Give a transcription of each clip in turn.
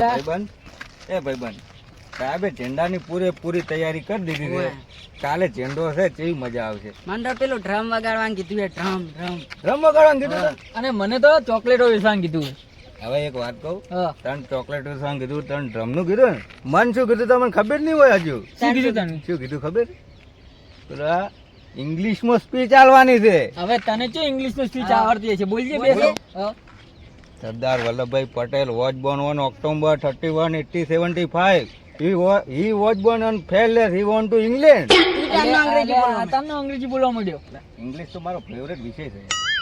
ભાઈબંધ. એ ભાઈબંધ સાહેબે ઝંડાની પૂરેપૂરી તૈયારી કરી દીધી છે. કાલે ઝંડો છે કેવી મજા આવશે. મને તો પેલું ડ્રમ વગાડવાનું કીધું છે ડ્રમ ડ્રમ. રમ વગાડવાનું કીધું અને મને તો ચોકલેટો વેચવાનું કીધું હવે એક વાત કહું. ત્રણ તને ચોકલેટ વેચવાનું કીધું તને ડ્રમનું કીધું ને? મન શું કીધું તમને ખબર નહીં હોય હજુ? શું કીધું તને? શું કીધું ખબર? પેલા ઇંગ્લિશમાં સ્પીચ આલવાની છે. હવે તને શું ઇંગ્લિશ નો સ્પીચ આવડતી છે? બોલજે બે બોલજે. હા. Sardar Vallabhbhai Patel was born on October thirty one eighty seventy five he was born on fearless he went to England તમને અંગ્રેજી બોલવા માંડ્યો ઇંગ્લિશ તો મારો ફેવરેટ વિષય છે.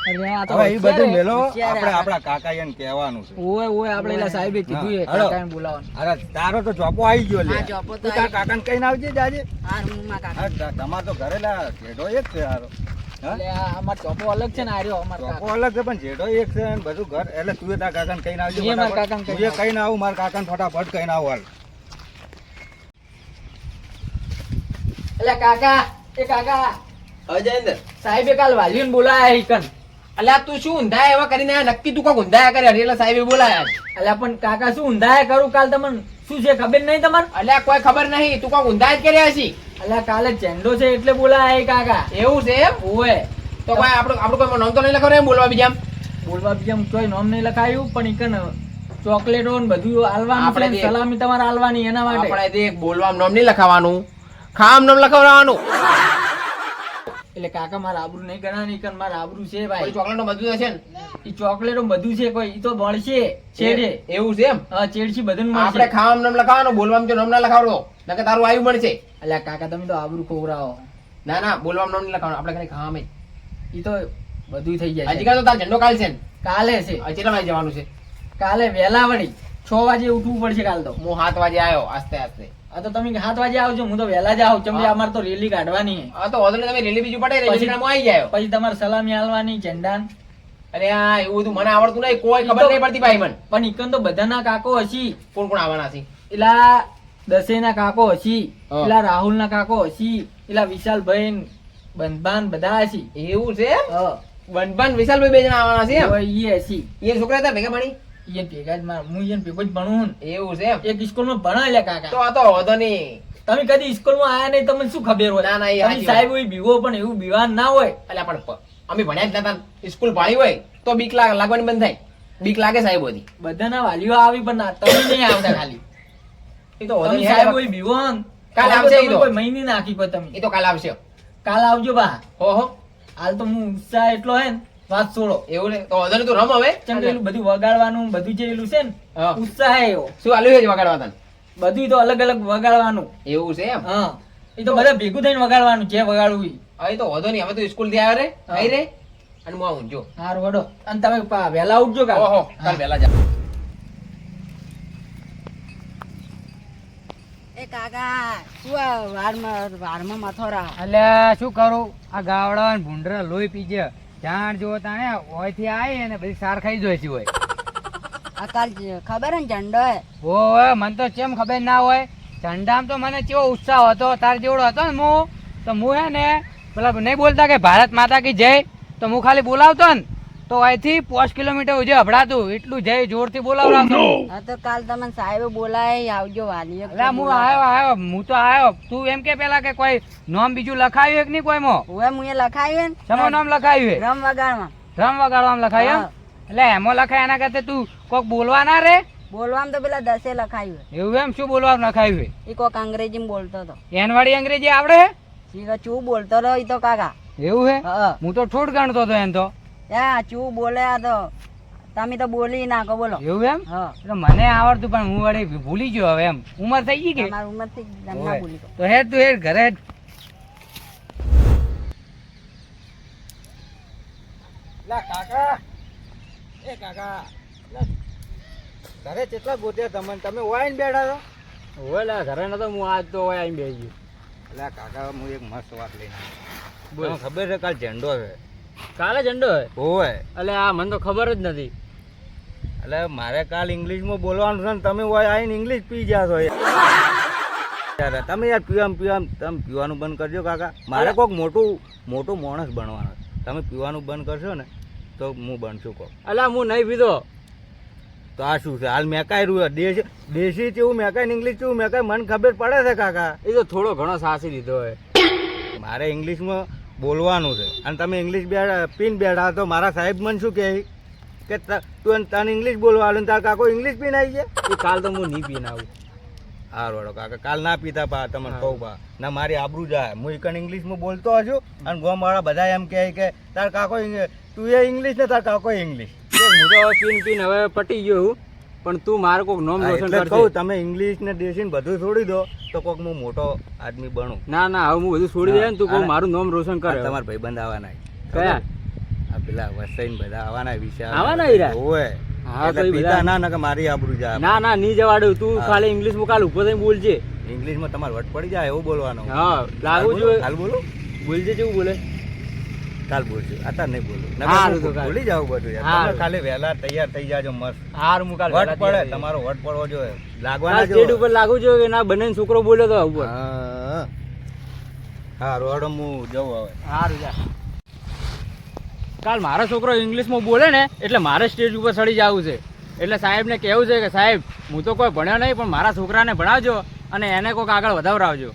અરે તો હવે એ બધું હોશિયાર મેલો હોશિયાર આપણે આ. આપણા કાકા એને કહેવાનું છે. ઓય ઓય આપણે એલા સાહેબે કીધું એ હા, હાલો. કાકાને બોલાવવાનું. તારો તો ચોપો આવી ગયો તારા કાકાને કહીને આવજે કાકા તમાર તો ઘરે લા એક છે અમાર ચોપો અલગ છે ને આ અમાર ચોપો અલગ છે પણ જેઠો એક છે અને બધું ઘર. એટલે તું તારા કાકાને કહીને આવજે મારા કાકાને કહીને કહીને આવું મારા કાકાને ફટાફટ કહીને આવું હાલ. એટલે કાકા એ કાકા. અજયન્દ્ર સાહેબે કાલ વાલીઓને બોલાયા હિકન અલ્યા તું શું ઊંધાય એવા કરીને નક્કી તું કોક ઊંધાયા કરે? એટલે સાહેબે બોલાયા એટલે અલ્યા પણ કાકા શું ઊંધાયા કરું કાલ તમને? શું છે ખબર નહીં તમારે? અલ્યા કોઈ ખબર નહીં. તું કોક ઊંધાય જ કર્યા છી? અલ્યા કાલે ચેન્ડો છે એટલે બોલાય કાકા. એવું છે એમ? ઓય તો ભાઈ આપણું આપણું કોઈ નામ તો નહીં લખવાનું એમ? બોલવા બીજા બોલવા બીજા કોઈ નામ નહીં લખાયું પણ ઈકન ચોકલેટો ને બધું આલવાનું આપણે સલામી તમારે આલવાની એના માટે. આપણે એક બોલવા નામ નહીં લખાવાનું. ખામ નામ લખાવવાનું એટલે કાકા મારા આબરૂ નહીં ગણાની કન મારા આબરૂ છે ભાઈ. ચોકલેટ બધું હશે ને? ઈ ચોકલેટો બધું છે કોઈ ઈ તો મળશે છેડે. એવું છે એમ? હા ચેડછી બધું આપણે ખામ નામ લખાવાનું બોલવામાં જો નામ ના લખાવડો. નકર તારું આવ્યું મળશે. અલ્યા કાકા તમે તો આબરૂ ખોવરાવો. ના ના બોલવામાં નહીં લખાવાનું. આપણે કઈ ખામ ઈ તો બધું થઈ જાય. હજી. તો તાર ઝંડો કાલ છે. કાલે છે વાગે જવાનું છે? કાલે વહેલા વળી. છ વાગે ઉઠવું પડશે કાલ તો. હું સાત વાગે આવ્યો આસ્તે આસ્તે. આ તો તમે સાત વાગે આવજો હું તો વહેલા જ આવું. ચમ કે અમારે તો રેલી કાઢવાની હા તો વાંધો તમે રેલી બીજું પડે રેલી હું આવી જાય. પછી તમારે સલામી આલવાની ઝંડાન અરે આ એવું બધું મને આવડતું નહીં. કોઈ ખબર નહીં પડતી ભાઈ મને. પણ ઇકન તો બધાના કાકો હશી. કોણ કોણ આવવાના છે એલા દસેના કાકો હસી પેલા રાહુલ ના કાકો હશી પેલા વિશાલભાઈ ન બંધબાન બધા હશી. એવું છે બંધબાન વિશાલભાઈ બે જણા આવવાના છે ઓય ઈ એ છોકરા હતા ભેગા ભણી? એ ભેગા જ માર હું એને ભેગો જ ભણું એવું છે એક સ્કૂલમાં ભણાય લે કાકા. તો આ તો વાંધો નહીં. તમે કદી સ્કૂલમાં આયા નહીં તમને શું ખબર હોય? ના, ના, એ સાહેબ હોય બીવો પણ એવું બીવાન ના હોય. એટલે પણ અમે ભણ્યા જ નતા સ્કૂલ ભણી હોય તો બીક લાગ- લાગવાની બંધ થાય. બીક લાગે સાહેબ બધી. બધાના વાલીઓ આવી પણ તમે નહીં આવતા ખાલી. એ તો તમે સાહેબ કોઈ હોય કાલ આવશે તો. કોઈ મહિની નાખી પર તમે. એ તો કાલ આવશે. કાલ આવજો બા. હો હો હાલ તો હું ઉત્સાહ એટલો હે ને વાત છોડો. એવું ને તો વાંધો તો રમ હવે. કેમ કે બધું વગાડવાનું બધું જે એલું છે ને ઉત્સાહ એવો. શું આલ્યું છે વગાડવા તને? બધું તો અલગ અલગ વગાડવાનું. એવું છે એમ? હા. એ તો બધા ભેગું થઈને વગાડવાનું જે વગાડવું. હવે તો વધો નહીં. હવે તો સ્કૂલથી આવ્યા રે આવી રે. અને હું આવું જો. હારું વડો અને તમે વહેલા ઉઠજો કાલ. કાલ વહેલા જા કાકા. શું આ વારમાં વારમાં મથોરા. એટલે શું કરું? આ ગાવડા ને ભૂંડરા લોહી પીજે જાણ જો તાણે ઓયથી આવી અને બધી સાર ખાઈ જોઈ હોય. આ કાલ ખબર હે ને ઝંડો હે? ઓય મને તો કેમ ખબર ના હોય. ઝંડામ તો મને કેવો ઉત્સાહ હતો તાર જેવડો હતો ને હું. તો હું હે ને પેલા નહીં બોલતા કે ભારત માતા કી જય? તો હું ખાલી બોલાવતો ને. તો અહીંથી પાંચ કિલોમીટર ઉજે હભડાતું એટલું જય જોરથી બોલાવડાવતો હા તો કાલ તમને સાહેબે બોલાય આવજો વાલી એટલે હું આવ્યો આવ્યો હું તો આવ્યો. તું એમ કે પેલા કે કોઈ નામ બીજું લખાયું કે નહીં કોઈમાં? હવે હું એ લખાયું ને સમો નામ લખાયું રમ વગાડવા. રમ વગાડવામાં લખાયું એટલે એમાં લખાય એના કરતા તું કોક બોલવા ના રે? બોલવામાં તો પેલા દસે લખાયું એવું એમ? શું બોલવાનું લખાયું એ? કોક અંગ્રેજી બોલતો હતો. એન વાળી અંગ્રેજી આવડે શું બોલતો રહ્યો ઈ તો કાકા. એવું હે. હું તો ઠોઠ ગણતો હતો એમ તો. યા ચૂ બોલે આ તો. તમે તો બોલી નાખો બોલો. એવું એમ? હા. એટલે મને આવડતું પણ હું વળી ભૂલી ગયો હવે એમ. ઉંમર થઈ ગઈ કે? ઉંમર ઉંમરથી જ ના ઓય. ભૂલી ગયો. તો હેડ તું હેર ઘરે હેડ. લા કાકા. એ કાકા. ઘરે કેટલા ગોત્યા તમને તમે વાઈન બેઠા છો? ઓલા ઘરે નતો હું આજ તો હોય આઈ બેસી લા કાકા હું એક મસ્ત વાત લઈને. તમને ખબર છે કાલ ઝંડો છે. કાલે ઝંડો હે હોય? એટલે આ મને તો ખબર જ નથી. એટલે મારે કાલ ઇંગ્લિશમાં બોલવાનું છે ને તમે હોય આવીને ઇંગ્લિશ પી ગયા છો. યાર તમે યાર પીવામ પીવામ તમે પીવાનું બંધ કરજો કાકા. મારે કોઈક મોટું મોટું માણસ બનવાનું તમે પીવાનું બંધ કરશો ને તો હું બનશું કોક. એટલે હું નહીં પીધો. તો આ શું છે? હાલ મેકાય રહ્યું દેશ દેશી ચેવું મેકાય ને ઇંગ્લિશ ચેવું મેકાય મને ખબર પડે છે કાકા. એ તો થોડો ઘણો સાસી દીધો હોય. મારે ઇંગ્લિશમાં બોલવાનું છે. અને તમે ઇંગ્લિશ બેઠા પીન બેઠા તો મારા સાહેબ મને શું કહે? કે તું તને ઇંગ્લિશ બોલવાનું તાર કાકો ઇંગ્લિશ પીને આવી ગયા? એ કાલ તો હું નહીં પીને આવું. હા રોડો કાકા કાલ ના પીતા પા તમને કહું પા. ના મારી આબરૂ જાય. હું ઇંગ્લિશ ઇંગ્લિશમાં બોલતો હજુ અને ગોમવાળા બધા એમ કહે કે તાર કાકો તું એ ઇંગ્લિશ ને તાર કાકો ઇંગ્લિશ હું તો પીન પીન હવે પટી ગયો હું. પણ તું મારે કોક નોમ રોશન એટલે કહું તમે ઇંગ્લિશ ને દેશી ને બધું છોડી દો તો કોક હું મોટો આદમી બનું. ના ના હવે હું બધું છોડી દે ને તું હા. મારું નામ રોશન કરે. તમારા ભાઈબંધ આવવાના. કયા? આ પેલા વસઈ બધા આવવાના વિશે આવવાના હીરા? ઓય હા, તો બધા- ના ના કે મારી આબરૂ જાય ના ના નહીં જવાડું તું ખાલી ઇંગ્લિશમાં કાલ ઊભો થઈને બોલજે. ઇંગ્લિશમાં તમારે વટ પડી જાય એવું બોલવાનું. હા લાગુ? જોઈએ કાલ બોલું? બોલજે જેવું બોલે? કાલ બોલશું. અત્યારે નહીં બોલું. તો ભૂલી જાવ બધું યાર. ખાલી વહેલા તૈયાર થઈ જાજો મસ્ત. હાર હું કાલ વટ પડે તમારો વટ પડવો જોઈએ. લાગવાના સ્ટેજ ઉપર લાગવું જોઈએ કે ના બંને છોકરો બોલ્યો તો ઉપર હા. હા રોડ હું જઉં હવે. સારું જા. કાલ મારો છોકરો ઇંગ્લિશમાં બોલે ને એટલે મારે સ્ટેજ ઉપર ચડી જવું છે. એટલે સાહેબને કહેવું છે કે સાહેબ હું તો કોઈ ભણ્યો નહીં પણ મારા છોકરાને ભણાવજો અને એને કોઈક આગળ વધાવરાવજો.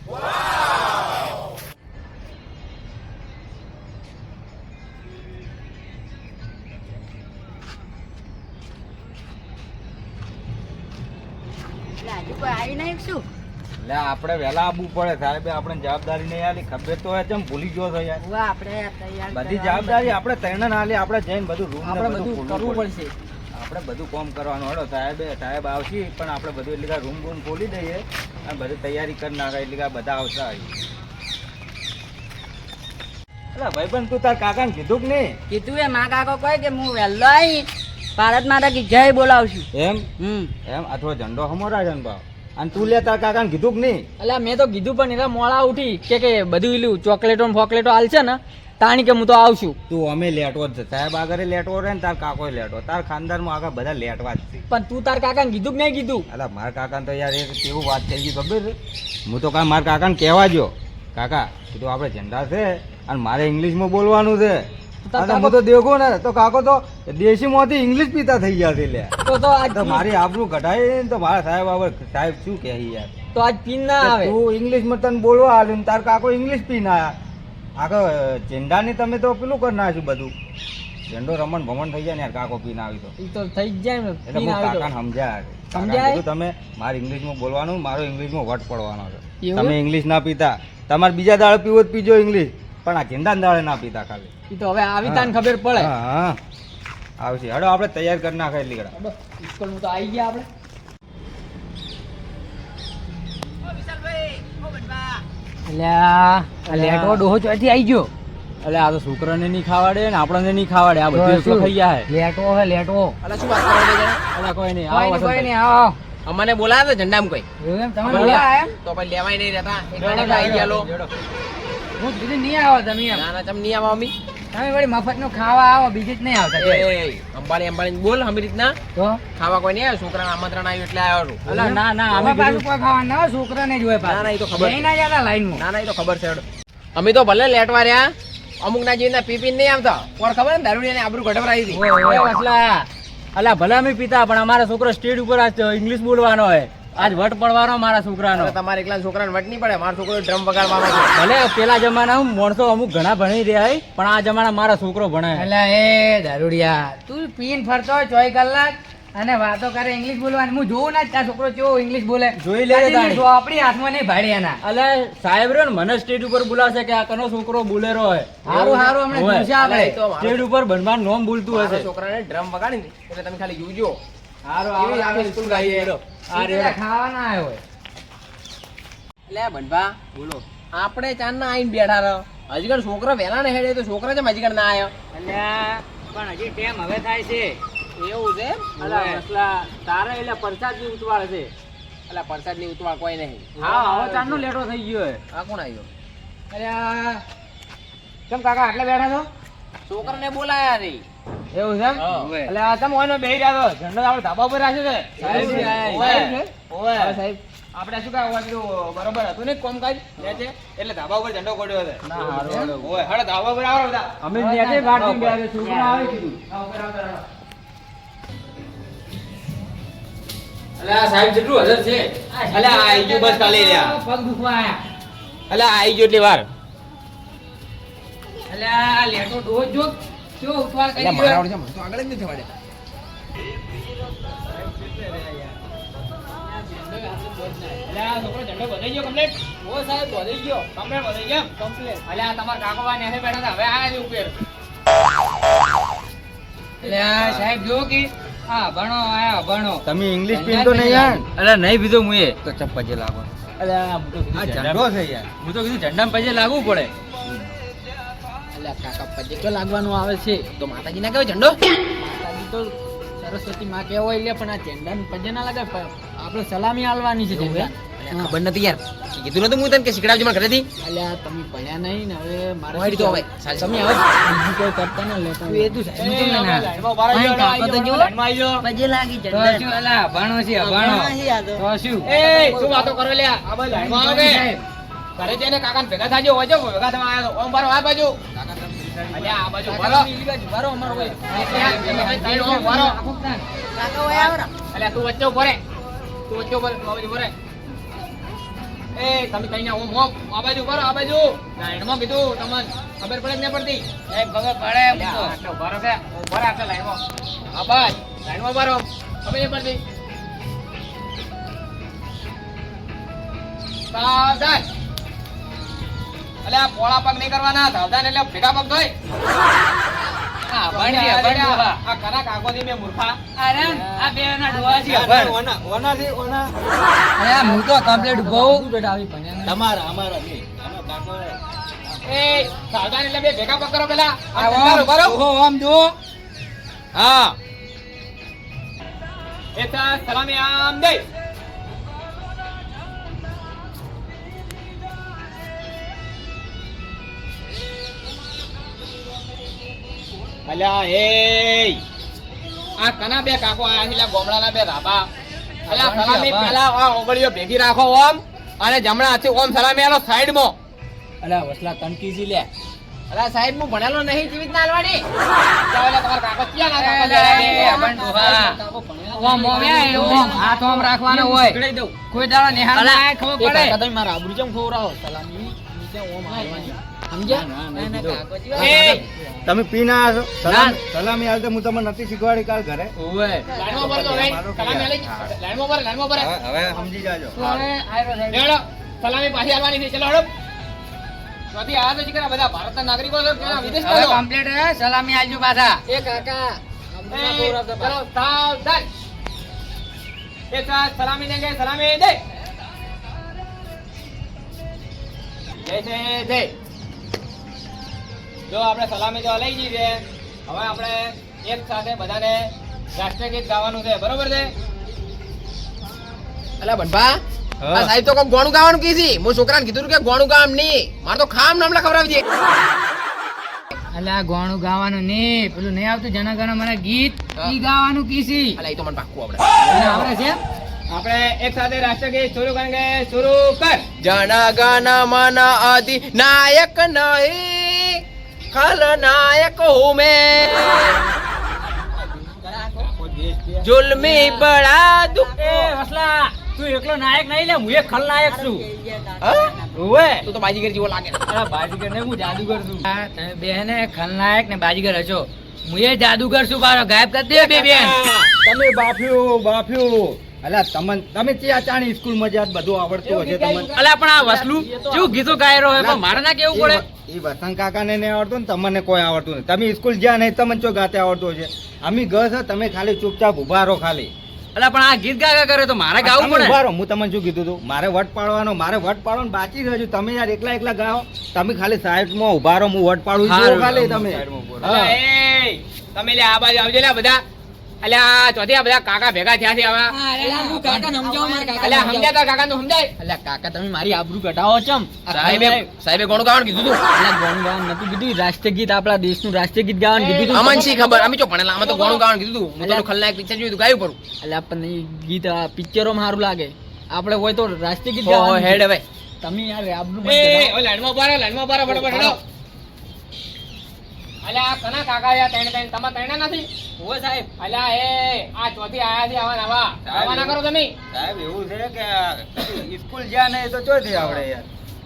કોઈ આવી નહીં શું એટલે આપણે વહેલા આવવું પડે સાહેબ આપણે જવાબદારી નહીં આલી. ખબર તો હોય ભૂલી ગયો છો યાર? આપણે બધી જવાબદારી આપણે તૈણ ના આલી આપણે જઈને બધું રૂમ આપણે બધું કરવું પડશે. આપણે બધું કામ કરવાનું હડો સાહેબ સાહેબ આવશે પણ આપણે બધું એટલે રૂમ રૂમ ખોલી દઈએ અને બધી તૈયારી કરી નાખે એટલે બધા આવતા એટલે ભાઈબંધ તું તાર કાકાને કીધું કે નહીં? કીધું એ મા કાકો કહે કે હું વહેલો આવી ભારત માતા કી જય બોલાવશું. એમ? હમ. એમ? અથવા ઝંડો હમો રાજન ભાવ? અને તું લે તાર કાકાને કીધું કે નહીં? એટલે મેં તો કીધું પણ એટલે મોડા ઉઠી કે કે બધું એલું ચોકલેટો ને ફોકલેટો હાલશે ને તાણી કે હું તો આવશું તું અમે લેટવો જ સાહેબ આગળ લેટવો રહે ને તાર કાકો લેટો તાર ખાનદાનમાં આગળ બધા લેટવા જ છે. પણ તું તાર કાકાને કીધું કે નહીં કીધું? એટલે મારા કાકાને તો યાર એક કેવું વાત થઈ ગઈ ખબર? હું તો કાંઈ મારા કાકાને કહેવા જો કાકા કીધું આપણે ઝંડા છે અને મારે ઇંગ્લિશમાં બોલવાનું છે. અને તો દેખો ને તો કાકો તો ઇંગ્લિશ પીતા થઈ ગયા છે તો તો આજ મારી આબરૂ કઢાઈ ને તો મારા સાહેબ આવે સાહેબ શું કહે યાર. તો આજ પીન ના આવે. તું ઇંગ્લિશમાં તને બોલવા આવ્યું ને તાર કાકો ઇંગ્લિશ પીને આયા આગળ ઝંડાની તમે તો પેલું કરી નાખ્યું બધું. ઝંડો રમણ ભમણ થઈ જાય ને યાર કાકો પીને આવી તો. તો થઈ જ જાય ને એટલે હું કાકાને સમજાયા. સમજાય? તમે મારે ઇંગ્લિશમાં બોલવાનું મારો ઇંગ્લિશમાં વટ પડવાનો છે. તમે ઇંગ્લિશ ના પીતા. તમારે બીજા દાડે પીવો જ પીજો ઇંગ્લિશ પણ આ ગેંદા દાળે ના પીતા ખાલી. એ તો હવે આવી તાને ખબર પડે. હા આવશે. હડો આપણે તૈયાર કરી નાખાય લીકડા કડા હડો, તો આવી ગયા આપણે. અલ્યા આ લેટો ડોહો ચોથી આવી ગયો. એટલે આ તો છોકરાને નહીં ખાવાડે ને આપણને નહીં ખાવાડે. આ બધું એકલો ખાઈ ગયા હે. લેટો હે લેટો. અલા શું વાત કરો છો જરા? કોઈ નહીં આવો કોઈ નહીં, આવો. અમને બોલાવે છે ઝંડામાં કોઈ? તમે તો પછી લેવાય નહીં રહેતા. એક જોડો, આવી ગયા લો. હું કીધું નહીં આવો તમે એમ. ના ના તમે નહીં આવો અમી તમે વળી મફતનું ખાવા આવો બીજું જ નહીં આવતા એ અંબાણી અંબાણી બોલ અમી રીતના તો? ખાવા કોઈ નહીં આવ્યો છોકરાને આમંત્રણ આવ્યું એટલે આવ્યો છું અલા ના ના અમે પાછું કોઈ ખાવા ના છોકરાને જ હોય ના, ના, એ તો ખબર. ના જતા લાઈનમાં. ના ના એ તો ખબર છે અમે તો ભલે લેટવા રહ્યા અમુક ના જીવના પી પી નહીં આવતા. પણ ખબર ને દારૂડી આબરૂ ગઢવરાઈ હતી. અલા ભલે અમે પીતા પણ અમારા છોકરો સ્ટેજ ઉપર ઇંગ્લિશ બોલવાનો હોય. આજ વટ પડવાનો મારા છોકરાનો. તમારે એકલા છોકરાને વટ નહીં પડે મારો છોકરો ડ્રમ વગાડવાનો ભલે પેલા જમાનામાં માણસો અમુક ઘણા ભણી રહ્યા પણ આ જમાના મારા છોકરો ભણે. એટલે એ દારૂડિયા તું પીન ફરતો હોય ચોય કલાક અને વાતો કરે ઇંગ્લિશ બોલવાની. હું જોઉં ના ત્યાં છોકરો કેવો ઇંગ્લિશ બોલે. જોઈ લે આપણી હાથમાં નહીં ભાડી એના. એટલે સાહેબ રહ્યો ને મને સ્ટેજ ઉપર બોલાવશે કે આ કનો છોકરો બોલેરો હોય. સારું સારું હોય. જોશે આપણે. સ્ટેજ ઉપર બનવાનું નોમ બોલતું હશે. છોકરાને ડ્રમ વગાડી ને એટલે તમે ખાલી જોજો. સારું કેવી સ્કૂલ ગાઈએ. આ રે. છોકરા ખાવાના આવ્યો એટલે બનભા બોલો. આપણે ચાંદ ના આઈને બેઠા રહો. હજી કણ છોકરો વહેલા ને હેડે તો છોકરા જેમ હજી કણ ના આવ્યો એટલે પણ હજી ટેમ હવે થાય છે. એવું છે? તારે એટલે પરસાદની ઉતવાળ છે. એટલે પરસાદની ઉતવાળ કોઈ નહીં. હા હવે ચાંદનો લેટો થઈ ગયો હે. આ કોણ આવ્યો અરે આ કેમ કાકા આટલે બેઠા છો? છોકરાને બોલાયા નહીં. એવું છે. એટલે આ તમે ઓયનો બેહી રહ્યા છો. ઝંડો આપણે ધાબા ઉપર રાખ્યો છે. સાહેબ છે, સાહેબ. આપણે શું કાંઈ ઓય બરોબર હતું ને કોમકાજ? નેચે એટલે ધાબા ઉપર ઝંડો કોડ્યો છે. ના, હારું. ઓય હળો ધાબા ઉપર આવો બધા. અમે નેચે છે, છોકરો આવે કીધું. ઉપર આવો, આવો. અલ્યા સાહેબ જેટલું હજર છે. અલ્યા આઈ ગયો બસ કાલે રહ્યા પગ દુખવા આયા. અલે આઈ ગયો એટલી વાર. અલ્યા લેટો ડોજ જો. કેવો ઉતવાળ કરી મારા ગયો વડે મને તો આગળ જ નથી થવાડે અલ્યા છોકરો ઝંડો બધાઈ ગયો કમ્પ્લીટ ઓ સાહેબ બધાઈ ગયો. કમ્પ્લીટ બધાઈ ગયો. કમ્પ્લીટ અલ્યા તમાર કાકો બા નેસે બેઠા હતા. હવે આયા છે ઉપર અલ્યા સાહેબ જો કે હા ભણો આયા ભણો. તમે ઇંગ્લિશ પીતો નહીં યાર અલ્યા નહીં પીધો હું તો આ કીધું ઝંડો છે યાર હું તો કીધું ઝંડામાં પૈસે લાગવું પડે. કાકા તો લાગવાનું આવે છે? તો માતાજી ના કહેવાય ઝંડો. માતાજી તો સરસ્વતી માં કેવો એટલે પણ આ ઝંડા પજે ના લગાવે આપણે સલામી આલવાની છે ઝંડા. ખબર નથી યાર. કીધું નતું હું તને કે શીખડાવજો મને ઘરેથી. અલ્યા તમે ભણ્યા નહીં ને હવે મારે તો હવે તમે હવે બીજું કોઈ કરતા ના લેતા તું એ તું સાહેબ કેમ ના? કાકો તો જો. પજે લાગી તો શું અલા ભણો છે ભણો. તો. શું? એ શું વાતો કરો લ્યા? આ બાજુ લાઈનમાં આવો. ઘરે જઈને કાકાને ભેગા થાજો હોજો ભેગા થવા આવ્યા ઓમ બાર આ બાજુ. તું વચ્ચે ઊભો રહે તું વચ્ચે ઊભો રહે તું આ બાજુ ઊભો રહે એ તમે કઈ ના ઓમ ઓમ. આ બાજુ ઊભો આ બાજુ. લાઈનમાં કીધું તમને ખબર પડે ને પડતી? એ ખબર પડે. અલ્યા, ઊભા રહો કે ઊભા રહો આટલે લાઈનમાં ઊભા રહો. ખબર નહીં પડતી. સાવધાન અલ્યા પોળા પગ નહીં કરવાના સાવધાન એટલે ભેગા પગ ધોય હા, ભણ છે, ભણ ડોહા. આ કરા કાકોથી મેં મૂર્ખા. અરે, આ બે ના ડોહા છે, ભણ. ઓના ઓનાથી ઓના. અરે, હું તો complete બહુ બેટા આવી ભણ્યા તમારા અમારા નહીં. અમે કાકો. એ સાવધાન એટલે બે ભેગા પગ કરો પેલા. આ આમ ઓમ, ઊભા રહો, ઊભા રહો. ઓહો, ઓમ જુઓ. હા. એ સલામી આમ દે અલ્યા એ આ કના બે કાકો આયા છે ગોમડાના બે રાબા અલ્યા સલામી પેલા આ ઓગળીઓ ભેગી રાખો ઓમ અને જમણા હાથે ઓમ સલામી આલો સાઈડમાં. અલ્યા વસલા તનકીજી લે. અલા સાહેબ હું ભણેલો નહીં જીવિત ના અલવાડી ચાલે તમાર કાકો ક્યાં ના કાકો અરે, જાય? આ ભણ ઓમ, ઓમ, એ, ઓમ, હાથ ઓમ રાખવાનો હોય. દઉં. કોઈ દાડા નિહાળ ના ખબર પડે. તમે મારા આબરૂ ચમ ખવડાવો સલામી નીચે ઓમ આવવાની. તમે પી ના છો સલામ સલામી હાલ તો હું તમને નથી શીખવાડી કાલ ઘરે. હવે સમજી જાજો. સલામી પાછી આવવાની છે. ચલો હેડો. ચોથી આ તો શીખરા બધા ભારતના નાગરિકો છે હે, સલામી આલજો પાછા. એ કાકા ચલો, સાવધાન. એક સાથ સલામી દેંગે સલામી દે જય છે જય. જો આપણે સલામી તો લઈ જઈએ હવે આપણે એક સાથે બધાને રાષ્ટ્રીય ગીત ગાવાનું છે. બરોબર છે? અલા બનભા. આ સાહેબ તો કોક ગોણું ગાવાનું કીધી હું છોકરાને કીધું કે ગોણું ગામ નહીં. મારે તો ખામ નામ ખવડાવજે અલા ગોણું ગાવાનું ને પેલું નહીં આવતું જન ગણ મને ગીત ઈ ગાવાનું કીસી અલા એ તો મને પાક્કું આપણે આવડે છે? આપણે એક સાથે રાષ્ટ્ર ગીત શરૂ કરેંગે શરૂ કર. જન ગણ મન અધિ નાયક નહીં ખલનાયક હું મેં જુલ્મી બડા દુઃખ. વસલા તું એકલો નાયક નહીં લે હું એક ખલનાયક છું. હા? તું તો બાજીગર જેવો લાગે. અરે બાજીગર ને હું જાદુગર છું. તમે બેને ખલનાયક ને બાજીગર હશો. હું એ જાદુગર છું બારો ગાયબ કરી દે બે બેન. તમે બાફ્યું બાફ્યું. અલા તમન તમે ત્યાં ચાણી સ્કૂલમાં જ્યાં બધું આવડતું હશે તમને? અલ્યા પણ આ વસલું કેવું ગીતો ગાયરો હોય? પણ મારે ના કેવું પડે? એ વસંત કાકાને નહીં આવડતું ને તમને કોઈ આવડતું નહીં. તમે સ્કૂલ જ્યાં નહીં તમને ચો ગાતે આવડતું છે અમે ગયો છો તમે ખાલી ચૂપચાપ ઊભા રહો ખાલી. એટલે પણ આ ગીત ગાગા કરે તો મારે ગાવું પડે? ઊભા રહો. હું તમને શું કીધું હતું મારે વટ પાડવાનો મારે વટ પાડવાનો બાકી રહ્યું તમે યાર એકલા એકલા ગાઓ. તમે ખાલી સાઈડમાં ઊભા રહો. હું વટ પાડું છું ખાલી તમે. તમે લે આ બાજુ આવજો લે આ અલ્યા ચોથી આ બધા કાકા ભેગા થયા છે કાકા સમજાવો મારા કાકા અલ્યા સમજાય તારા કાકાને તો સમજાય. અલ્યા કાકા તમે મારી આબરૂ ઘટાવો ચમ. સાહેબે સાહેબે ઘણું ગાવાનું કીધું તું. અલ્યા ગોણ ગાવાનું નતું કીધું. રાષ્ટ્રીય ગીત આપણા દેશનું રાષ્ટ્રીય ગીત ગાવાનું કીધું તું. અમન શી ખબર? અમે ભણેલા અમે તો ઘણું ગાવાનું કીધું તું. હું તો ખલનાયક પિક્ચર જોયું તું. ગાયું પડું અલ્યા આપણને ગીત આ પિક્ચરોમાં સારું લાગે. આપણે હોય તો રાષ્ટ્રીય ગીત ગાવાનું હેડ હવે. તમે યાર આબરૂ એ ઓય લાઈનમાં ઊભા રહો લાઈનમાં ઊભા રહો ફટાફટ હેડો. અલ્યા આ કના કાકા યા ત્રણ ત્રણ તમા ત્રણે નથી? ઓ સાહેબ અલ્યા એ આ ચોથી આયા છે આવા નવા આવા. ના કરો તમે. સાહેબ એવું છે કે સ્કૂલ જ્યાં નહીં તો ચોથી આવડે યાર.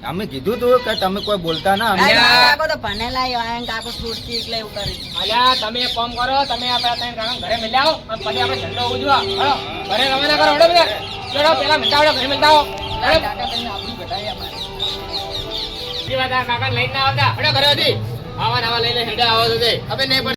અમે કીધું તું કે તમે કોઈ બોલતા ના અમે કાકો તો ભણેલા એમ કાકો છૂટથી એટલે એવું કરે. અલ્યા તમે એક કામ કરો તમે આપણા તને કાકા ઘરે મિલ આવો અને પછી આપણે ઝંડો ઉજવા. હળો ઘરે રવાના કરો હળો બધા. ચલો પેલા મિલતા આવડો ઘરે મિલતા આવો. કાકા તમને આપણી ઘટાડી અમારે. એ આ કાકા લઈને ના આવતા. હળો ઘરે હતી આવા નવા લઈને હેડા આવો તો તે. નહીં